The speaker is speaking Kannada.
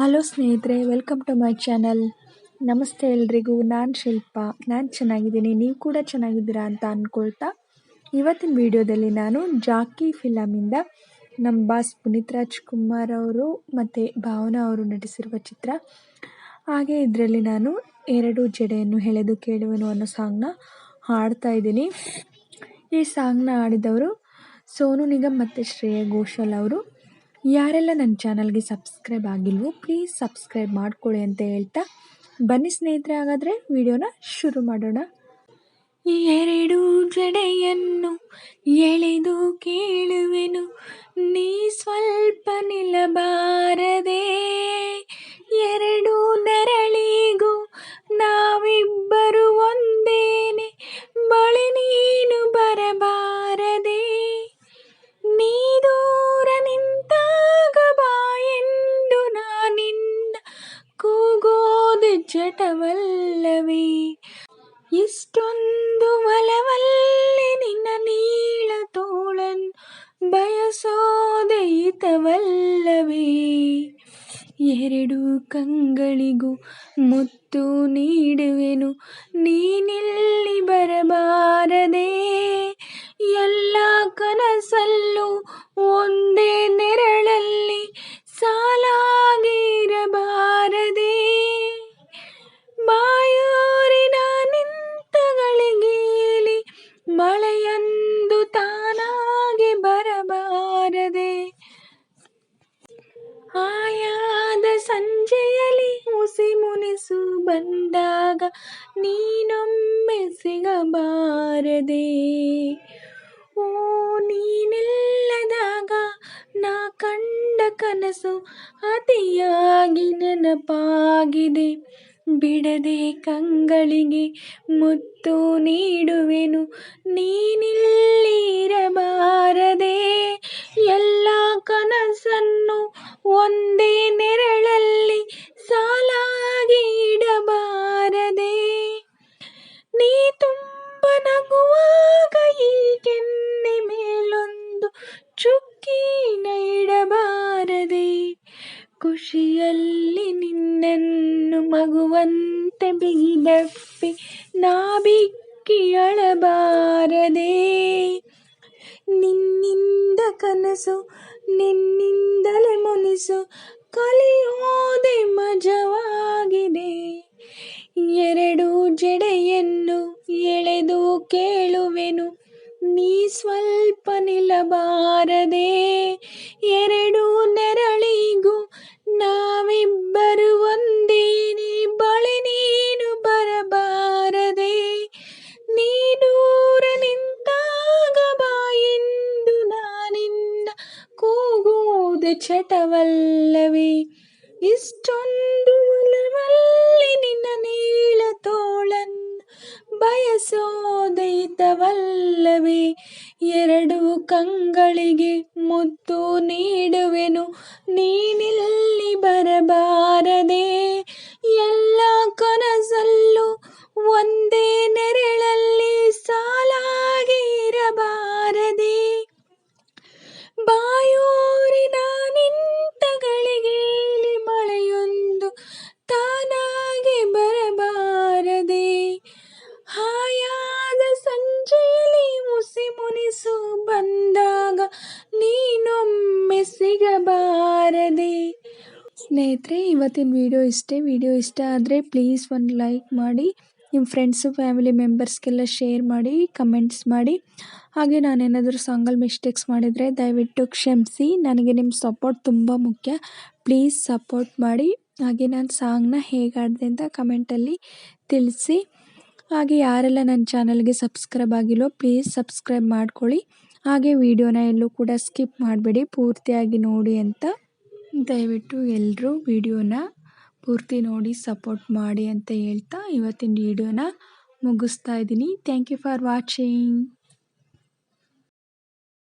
ಹಲೋ ಸ್ನೇಹಿತರೆ ವೆಲ್ಕಮ್ ಟು ಮೈ ಚಾನಲ್ ನಮಸ್ತೆ ಎಲ್ರಿಗೂ, ನಾನು ಶಿಲ್ಪ. ನಾನು ಚೆನ್ನಾಗಿದ್ದೀನಿ, ನೀವು ಕೂಡ ಚೆನ್ನಾಗಿದ್ದೀರಾ ಅಂತ ಅಂದ್ಕೊಳ್ತಾ ಇವತ್ತಿನ ವಿಡಿಯೋದಲ್ಲಿ ನಾನು ಜಾಕಿ ಫಿಲಮಿಂದ ನಮ್ಮ ಬಾಸ್ ಪುನೀತ್ ರಾಜ್ಕುಮಾರ್ ಅವರು ಮತ್ತು ಭಾವನಾ ಅವರು ನಟಿಸಿರುವ ಚಿತ್ರ. ಹಾಗೆ ಇದರಲ್ಲಿ ನಾನು ಎರಡು ಜಡೆಯನ್ನು ಎಳೆದು ಕೇಳುವೆನು ಅನ್ನೋ ಸಾಂಗ್ನ ಹಾಡ್ತಾ ಇದ್ದೀನಿ. ಈ ಸಾಂಗ್ನ ಹಾಡಿದವರು ಸೋನು ನಿಗಮ್ ಮತ್ತು ಶ್ರೇಯಾ ಘೋಷಾಲ್ ಅವರು. ಯಾರೆಲ್ಲ ನನ್ನ ಚಾನಲ್ಗೆ ಸಬ್ಸ್ಕ್ರೈಬ್ ಆಗಿಲ್ವೋ ಪ್ಲೀಸ್ ಸಬ್ಸ್ಕ್ರೈಬ್ ಮಾಡ್ಕೊಳ್ಳಿ ಅಂತ ಹೇಳ್ತಾ ಬನ್ನಿ ಸ್ನೇಹಿತರೆ, ಹಾಗಾದರೆ ವಿಡಿಯೋನ ಶುರು ಮಾಡೋಣ. ಎರಡು ಜಡೆಯನ್ನು ಎಳೆದು ಕೇಳುವೆನು, ನೀ ಸ್ವಲ್ಪ ನಿಲ್ಲಬಾರದೆ ಚಟವಲ್ಲವೇ? ಇಷ್ಟೊಂದು ಒಲವಲ್ಲಿ ನಿನ್ನ ನೀಳ ತೋಳನ್ ಬಯಸೋದಯಿತವಲ್ಲವೇ ಎರಡು ಕಂಗಳಿಗೂ ಮುತ್ತು ನೀಡುವೆನು ನೀನಿಲ್ಲಿ ಬರಬಾರದೆ. ಮಳೆಯಂದು ತಾನಾಗಿ ಬರಬಾರದೆ. ಆಯಾದ ಸಂಜೆಯಲ್ಲಿ ಹುಸಿ ಮುನಿಸು ಬಂದಾಗ ನೀನೊಮ್ಮೆ ಸಿಗಬಾರದೆ. ಓ, ನೀನಿಲ್ಲದಾಗ ನಾ ಕಂಡ ಕನಸು ಅತಿಯಾಗಿ ನೆನಪಾಗಿದೆ. ಬಿಡದೆ ಕಂಗಳಿಗೆ ಮುತ್ತು ನೀಡುವೆನು. ನೀನಿಲ್ಲಿರಬಾರದೆ. ಎಲ್ಲ ಕನಸನ್ನು ಒಂದೇ ನೆರಳಲ್ಲಿ ಸಾಲಾಗಿ ಇಡಬಾರದೆ. ನೀ ತುಂಬ ನಗುವಾಗ ಈ ಕೆನ್ನೆ ಮೇಲೊಂದು ಚುಕ್ಕಿನ ಇಡಬಾರದೆ ಖುಷಿಯಲ್ಲಿ ಮಗುವಂತೆ ಬಿಗಿದಪ್ಪಿ ನಾ ಬಿಕ್ಕಿ ಅಳಬಾರದೆ. ನಿನ್ನಿಂದ ಕನಸು ನಿನ್ನಿಂದಲೇ ಮುನಿಸು ಕಲಿಯೋದೆ ಮಜವಾಗಿದೆ ಚಟವಲ್ಲವೇ ಇಷ್ಟೊಂದು ಒಲವಲ್ಲಿ ನಿನ್ನ ನೀಳ ತೋಳನ್ ಬಯಸೋದೈತವಲ್ಲವೇ ಎರಡು ಕಂಗಳಿಗೆ ಮುತ್ತು ನೀಡುವೆನು. ನೀನಿಲ್ಲಿ ಬರಬಾರದೆ ಸಿಗಬಾರದೆ. ಸ್ನೇಹಿತರೆ, ಇವತ್ತಿನ ವಿಡಿಯೋ ಇಷ್ಟೇ. ವಿಡಿಯೋ ಇಷ್ಟ ಆದರೆ ಪ್ಲೀಸ್ ಒಂದು ಲೈಕ್ ಮಾಡಿ ನಿಮ್ಮ ಫ್ರೆಂಡ್ಸು ಫ್ಯಾಮಿಲಿ ಮೆಂಬರ್ಸ್ಗೆಲ್ಲ ಶೇರ್ ಮಾಡಿ ಕಮೆಂಟ್ಸ್ ಮಾಡಿ. ಹಾಗೆ ನಾನೇನಾದರೂ ಸಾಂಗಲ್ಲಿ ಮಿಸ್ಟೇಕ್ಸ್ ಮಾಡಿದರೆ ದಯವಿಟ್ಟು ಕ್ಷಮಿಸಿ. ನನಗೆ ನಿಮ್ಮ ಸಪೋರ್ಟ್ ತುಂಬ ಮುಖ್ಯ. ಪ್ಲೀಸ್ ಸಪೋರ್ಟ್ ಮಾಡಿ. ಹಾಗೆ ನಾನು ಸಾಂಗ್ನ ಹೇಗೆ ಆಡಿದೆ ಅಂತ ಕಮೆಂಟಲ್ಲಿ ತಿಳಿಸಿ. ಹಾಗೆ ಯಾರೆಲ್ಲ ನನ್ನ ಚಾನಲ್ಗೆ ಸಬ್ಸ್ಕ್ರೈಬ್ ಆಗಿಲ್ಲೋ ಪ್ಲೀಸ್ ಸಬ್ಸ್ಕ್ರೈಬ್ ಮಾಡ್ಕೊಳ್ಳಿ. ಹಾಗೆ ವಿಡಿಯೋನ ಎಲ್ಲೂ ಕೂಡ ಸ್ಕಿಪ್ ಮಾಡಬೇಡಿ, ಪೂರ್ತಿಯಾಗಿ ನೋಡಿ ಅಂತ. ದಯವಿಟ್ಟು ಎಲ್ಲರೂ ವಿಡಿಯೋನ ಪೂರ್ತಿ ನೋಡಿ, ಸಪೋರ್ಟ್ ಮಾಡಿ ಅಂತ ಹೇಳ್ತಾ ಇವತ್ತಿನ ವಿಡಿಯೋನ ಮುಗಿಸ್ತಾ ಇದ್ದೀನಿ. Thank you for watching